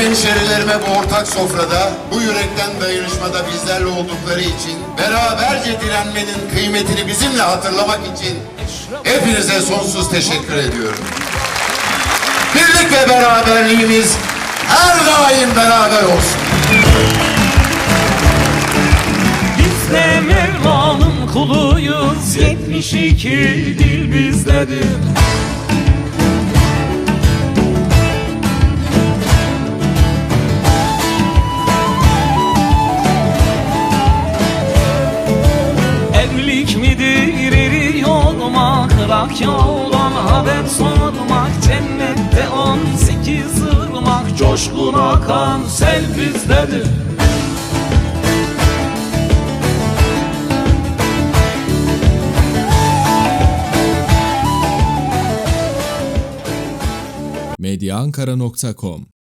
hemşerilerime bu ortak sofrada, bu yürekten dayanışmada bizlerle oldukları için, beraberce direnmenin kıymetini bizimle hatırlamak için hepinize sonsuz teşekkür ediyorum. Birlik ve beraberliğimiz her daim beraber olsun. Biz de Mevla'nın kuluyuz 72 dil bizdedir Evlilik midir eri olmak Rak yoldan haber sormak Cennette on sekiz ırmak Coşkun akan sel bizdedir. Medyaankara.com